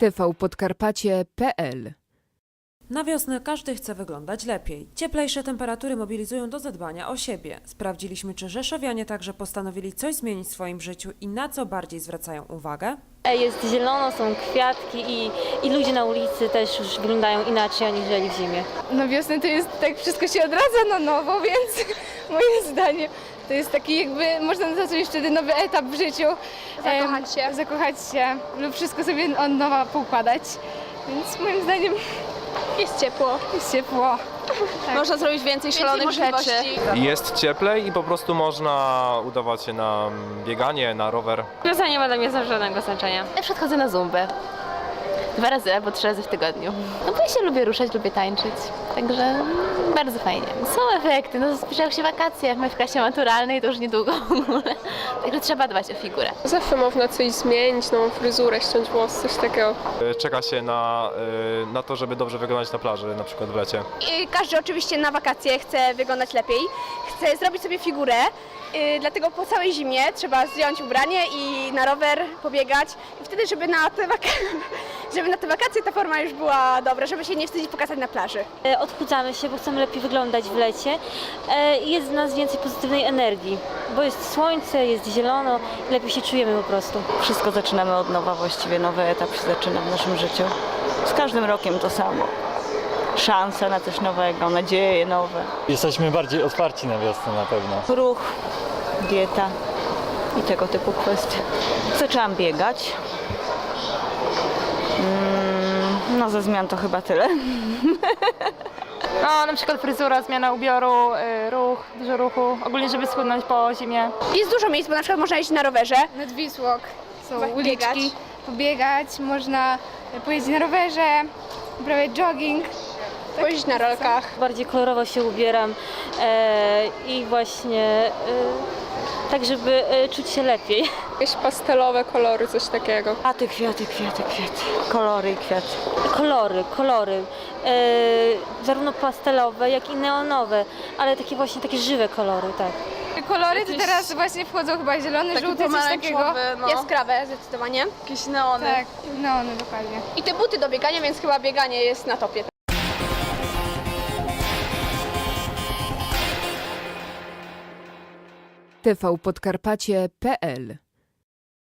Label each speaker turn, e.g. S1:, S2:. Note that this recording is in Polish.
S1: tvpodkarpacie.pl
S2: Na wiosnę każdy chce wyglądać lepiej. Cieplejsze temperatury mobilizują do zadbania o siebie. Sprawdziliśmy, czy Rzeszowianie także postanowili coś zmienić w swoim życiu i na co bardziej zwracają uwagę.
S3: Jest zielono, są kwiatki i, i ludzie na ulicy też już wyglądają inaczej aniżeli w zimie.
S4: Na wiosnę to jest tak, wszystko się odradza na nowo, więc moim zdaniem to jest taki jakby, można zacząć wtedy nowy etap w życiu. Zakochać się. Zakochać się lub wszystko sobie od nowa poukładać. Więc moim zdaniem
S5: Jest ciepło.
S4: jest ciepło.
S5: Można zrobić więcej szalonych rzeczy.
S6: Jest cieplej i po prostu można udawać się na bieganie, na rower.
S3: Wiosa nie ma dla mnie żadnego znaczenia.
S7: Na przykład chodzę na zumbę. Dwa razy albo trzy razy w tygodniu. No bo ja się lubię ruszać, lubię tańczyć. Także bardzo fajnie. Są efekty, no zbliżają się wakacje, my w klasie maturalnej to już niedługo w ogóle. Także trzeba dbać o figurę.
S5: Zawsze można coś zmienić, nową fryzurę, ściąć włos, coś takiego.
S6: E, Czeka się na, e, na to, żeby dobrze wyglądać na plaży, na przykład w lecie.
S8: I Każdy oczywiście na wakacje chce wyglądać lepiej, chce zrobić sobie figurę, yy, dlatego po całej zimie trzeba zdjąć ubranie i na rower pobiegać i wtedy, żeby na te, waka- żeby na te wakacje ta forma już była dobra, żeby się nie wstydzić pokazać na plaży.
S3: E, Odchudzamy się, bo chcemy lepiej wyglądać w lecie e, i jest w nas więcej pozytywnej energii, bo jest słońce, jest zielono i lepiej się czujemy po prostu.
S9: Wszystko zaczynamy od nowa, właściwie nowy etap się zaczyna w naszym życiu. Z każdym rokiem to samo. Szanse na coś nowego, nadzieje nowe.
S10: Jesteśmy bardziej otwarci na wiosnę na pewno.
S9: Ruch, dieta i tego typu kwestie. Zaczęłam biegać. No ze zmian to chyba tyle.
S4: No, na przykład fryzura, zmiana ubioru, y, ruch, dużo ruchu, ogólnie żeby schudnąć po zimie.
S8: Jest dużo miejsc, bo na przykład można iść na rowerze,
S4: Nad Wisłok są
S8: Biegać.
S4: uliczki, pobiegać, można pojeździć na rowerze, uprawiać jogging.
S8: Pojeździć na rolkach.
S3: Bardziej kolorowo się ubieram e, i właśnie e, tak, żeby e, czuć się lepiej.
S5: Jakieś pastelowe kolory, coś takiego.
S9: Kwiaty, kwiaty, kwiaty, kwiaty. Kolory i kwiaty.
S3: Kolory, kolory, e, zarówno pastelowe, jak i neonowe, ale takie właśnie takie żywe kolory, tak.
S4: Kolory to teraz właśnie wchodzą chyba zielony, żółty, coś takiego.
S5: no.
S8: Jaskrawe zdecydowanie.
S5: Jakieś neony.
S4: Tak, no, no dokładnie.
S8: I te buty do biegania, więc chyba bieganie jest na topie.
S1: tvpodkarpacie.pl